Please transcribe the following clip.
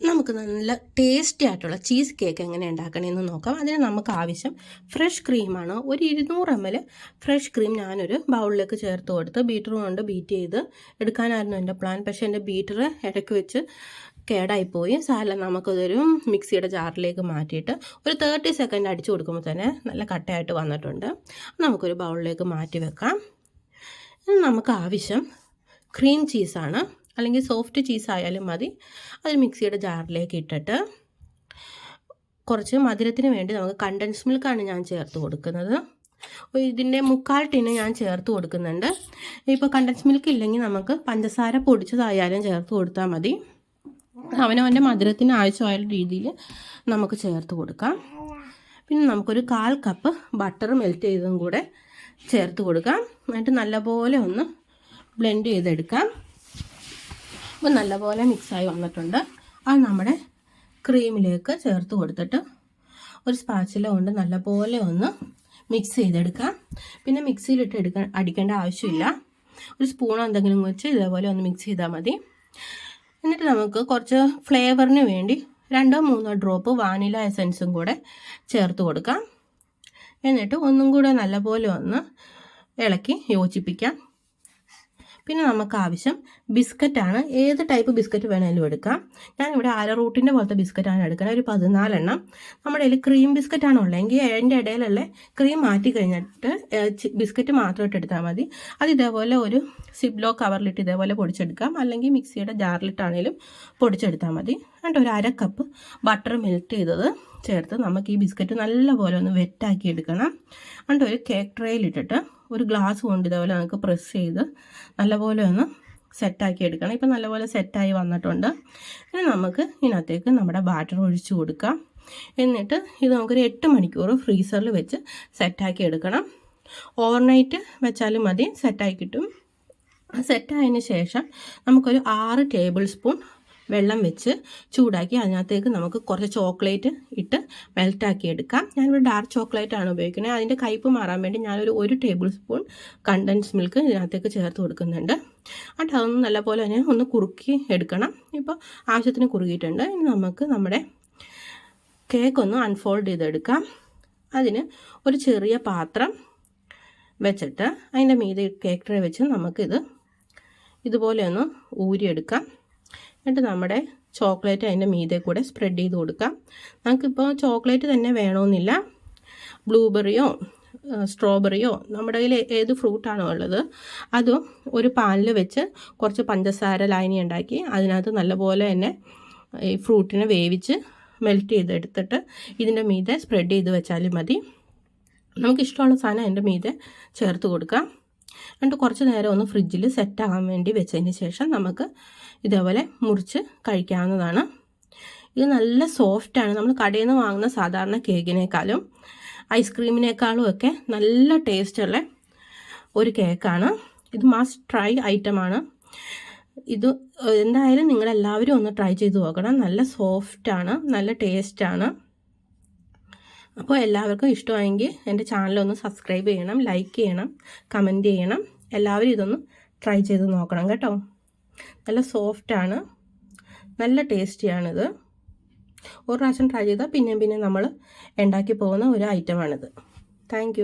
നമുക്ക് നല്ല ടേസ്റ്റി ആയിട്ടുള്ള ചീസ് കേക്ക് എങ്ങനെ ഉണ്ടാക്കണമെന്ന് നോക്കാം. അതിന് നമുക്ക് ആവശ്യം ഫ്രഷ് ക്രീമാണ് ഒരു ഇരുന്നൂറ് എം എൽ ഫ്രഷ് ക്രീം ഞാനൊരു ബൗളിലേക്ക് ചേർത്ത് കൊടുത്ത് ബീറ്റർ കൊണ്ട് ബീറ്റ് ചെയ്ത് എടുക്കാനായിരുന്നു എന്റെ പ്ലാൻ പക്ഷേ എന്റെ ബീറ്റർ ഇടയ്ക്ക് വെച്ച് കേടായിപ്പോയി. സാല നമുക്കതൊരു മിക്സിയുടെ ജാറിലേക്ക് മാറ്റിയിട്ട് ഒരു തേർട്ടി സെക്കൻഡ് അടിച്ചു കൊടുക്കുമ്പോൾ തന്നെ നല്ല കട്ടയായിട്ട് വന്നിട്ടുണ്ട്. നമുക്കൊരു ബൗളിലേക്ക് മാറ്റി വെക്കാം. നമുക്ക് ആവശ്യം ക്രീം ചീസാണ് അല്ലെങ്കിൽ സോഫ്റ്റ് ചീസ് ആയാലും മതി. അത് മിക്സിയുടെ ജാറിലേക്ക് ഇട്ടിട്ട് കുറച്ച് മധുരത്തിന് വേണ്ടി നമുക്ക് കണ്ടൻസ് മിൽക്കാണ് ഞാൻ ചേർത്ത് കൊടുക്കുന്നത്. ഇതിന്റെ മുക്കാൽ ടിന് ഞാൻ ചേർത്ത് കൊടുക്കുന്നുണ്ട്. ഇപ്പോൾ കണ്ടൻസ് മിൽക്ക് ഇല്ലെങ്കിൽ നമുക്ക് പഞ്ചസാര പൊടിച്ചതായാലും ചേർത്ത് കൊടുത്താൽ മതി. അവനവന്റെ മധുരത്തിന് ആവശ്യമായ രീതിയിൽ നമുക്ക് ചേർത്ത് കൊടുക്കാം. പിന്നെ നമുക്കൊരു കാൽ കപ്പ് ബട്ടർ മെൽറ്റ് ചെയ്തതും കൂടെ ചേർത്ത് കൊടുക്കാം. എന്നിട്ട് നല്ലപോലെ ഒന്ന് ബ്ലെൻഡ് ചെയ്തെടുക്കാം. അപ്പോൾ നല്ലപോലെ മിക്സായി വന്നിട്ടുണ്ട്. അത് നമ്മുടെ ക്രീമിലേക്ക് ചേർത്ത് കൊടുത്തിട്ട് ഒരു സ്പാച്ചില കൊണ്ട് നല്ലപോലെ ഒന്ന് മിക്സ് ചെയ്തെടുക്കാം. പിന്നെ മിക്സിയിലിട്ട് എടുക്കാൻ അടിക്കേണ്ട ആവശ്യമില്ല. ഒരു സ്പൂണോ എന്തെങ്കിലും വെച്ച് ഇതേപോലെ ഒന്ന് മിക്സ് ചെയ്താൽ മതി. എന്നിട്ട് നമുക്ക് കുറച്ച് ഫ്ലേവറിന് വേണ്ടി രണ്ടോ മൂന്നോ ഡ്രോപ്പ് വാനില എസൻസും കൂടെ ചേർത്ത് കൊടുക്കാം. എന്നിട്ട് ഒന്നും കൂടെ നല്ലപോലെ ഒന്ന് ഇളക്കി യോജിപ്പിക്കാം. പിന്നെ നമുക്ക് ആവശ്യം ബിസ്ക്കറ്റാണ്. ഏത് ടൈപ്പ് ബിസ്ക്കറ്റ് വേണമെങ്കിലും എടുക്കാം. ഞാനിവിടെ അര റൂട്ടിന്റെ പോലത്തെ ബിസ്ക്കറ്റാണ് എടുക്കുന്നത്. ഒരു പതിനാലെണ്ണം. നമ്മുടെ കയ്യിൽ ക്രീം ബിസ്ക്കറ്റാണ് ഉള്ളതെങ്കിൽ അതിന്റെ ഇടയിലുള്ള ക്രീം മാറ്റി കഴിഞ്ഞിട്ട് ബിസ്ക്കറ്റ് മാത്രമായിട്ട് എടുത്താൽ മതി. അത് ഇതേപോലെ ഒരു സിബ്ലോ കവറിലിട്ട് ഇതേപോലെ പൊടിച്ചെടുക്കാം. അല്ലെങ്കിൽ മിക്സിയുടെ ജാറിലിട്ടാണെങ്കിലും പൊടിച്ചെടുത്താൽ മതി. എന്നിട്ട് ഒരു അര കപ്പ് ബട്ടർ മെൽറ്റ് ചെയ്തത് ചേർത്ത് നമുക്ക് ഈ ബിസ്ക്കറ്റ് നല്ലപോലെ ഒന്ന് വെറ്റാക്കി എടുക്കണം. എന്നിട്ട് ഒരു കേക്ക് ട്രേയിലിട്ടിട്ട് ഒരു ഗ്ലാസ് കൊണ്ട് ഇതേപോലെ നമുക്ക് പ്രസ് ചെയ്ത് നല്ലപോലെ ഒന്ന് സെറ്റാക്കി എടുക്കണം. ഇപ്പം നല്ലപോലെ സെറ്റായി വന്നിട്ടുണ്ട്. ഇനി നമുക്ക് ഇതിനകത്തേക്ക് നമ്മുടെ ബാറ്റർ ഒഴിച്ചു കൊടുക്കാം. എന്നിട്ട് ഇത് നമുക്കൊരു എട്ട് മണിക്കൂർ ഫ്രീസറിൽ വെച്ച് സെറ്റാക്കി എടുക്കണം. ഓവർനൈറ്റ് വെച്ചാലും മതി സെറ്റായി കിട്ടും. സെറ്റായതിന് ശേഷം നമുക്കൊരു ആറ് ടേബിൾ സ്പൂൺ വെള്ളം വെച്ച് ചൂടാക്കി അതിനകത്തേക്ക് നമുക്ക് കുറച്ച് ചോക്ലേറ്റ് ഇട്ട് മെൽറ്റാക്കി എടുക്കാം. ഞാനിവിടെ ഡാർക്ക് ചോക്ലേറ്റ് ആണ് ഉപയോഗിക്കുന്നത്. അതിന്റെ കയ്പ്പ് മാറാൻ വേണ്ടി ഞാനൊരു ഒരു ടേബിൾ സ്പൂൺ കണ്ടൻസ് മിൽക്ക് ഇതിനകത്തേക്ക് ചേർത്ത് കൊടുക്കുന്നുണ്ട്. എന്നിട്ട് അതൊന്ന് നല്ലപോലെ തന്നെ ഒന്ന് കുറുക്കി എടുക്കണം. ഇപ്പോൾ ആവശ്യത്തിന് കുറുകിയിട്ടുണ്ട്. ഇനി നമുക്ക് നമ്മുടെ കേക്ക് ഒന്ന് അൺഫോൾഡ് ചെയ്തെടുക്കാം. അതിന് ഒരു ചെറിയ പാത്രം വെച്ചിട്ട് അതിന്റെ മീതെ കേക്ക് ട്രേ വെച്ച് നമുക്കിത് ഇതുപോലെ ഒന്ന് ഊരിയെടുക്കാം. എന്നിട്ട് നമ്മുടെ ചോക്ലേറ്റ് അതിന്റെ മീതെ കൂടെ സ്പ്രെഡ് ചെയ്ത് കൊടുക്കാം. നമുക്കിപ്പോൾ ചോക്ലേറ്റ് തന്നെ വേണമെന്നില്ല. ബ്ലൂബെറിയോ സ്ട്രോബെറിയോ നമ്മുടെ കയ്യിൽ ഏത് ഫ്രൂട്ടാണോ ഉള്ളത് അതും ഒരു പാനിൽ വെച്ച് കുറച്ച് പഞ്ചസാര ലൈനി ഉണ്ടാക്കി അതിനകത്ത് നല്ലപോലെ തന്നെ ഈ ഫ്രൂട്ടിനെ വേവിച്ച് മെൽറ്റ് ചെയ്തെടുത്തിട്ട് ഇതിന്റെ മീതെ സ്പ്രെഡ് ചെയ്ത് വെച്ചാലും മതി. നമുക്കിഷ്ടമുള്ള സാധനം അതിന്റെ മീതെ ചേർത്ത് കൊടുക്കാം. എന്നിട്ട് കുറച്ച് നേരം ഒന്ന് ഫ്രിഡ്ജിൽ സെറ്റാകാൻ വേണ്ടി വെച്ചതിന് ശേഷം നമുക്ക് ഇതേപോലെ മുറിച്ച് കഴിക്കാവുന്നതാണ്. ഇത് നല്ല സോഫ്റ്റാണ് നമ്മൾ കടയിൽ നിന്ന് വാങ്ങുന്ന സാധാരണ കേക്കിനേക്കാളും ഐസ്ക്രീമിനേക്കാളും ഒക്കെ നല്ല ടേസ്റ്റുള്ള ഒരു കേക്കാണ്. ഇത് മസ്റ്റ് ട്രൈ ഐറ്റമാണ് ഇത് എന്തായാലും നിങ്ങളെല്ലാവരും ഒന്ന് ട്രൈ ചെയ്ത് നോക്കണം. നല്ല സോഫ്റ്റാണ് നല്ല ടേസ്റ്റാണ് അപ്പോൾ എല്ലാവർക്കും ഇഷ്ടമായെങ്കിൽ എന്റെ ചാനലൊന്ന് സബ്സ്ക്രൈബ് ചെയ്യണം ലൈക്ക് ചെയ്യണം കമന്റ് ചെയ്യണം. എല്ലാവരും ഇതൊന്ന് ട്രൈ ചെയ്ത് നോക്കണം കേട്ടോ. നല്ല സോഫ്റ്റാണ് നല്ല ടേസ്റ്റിയാണിത് ഒരു പ്രാവശ്യം ട്രൈ ചെയ്താൽ പിന്നെയും പിന്നെ നമ്മൾ ഉണ്ടാക്കി പോകുന്ന ഒരു ഐറ്റമാണിത് താങ്ക്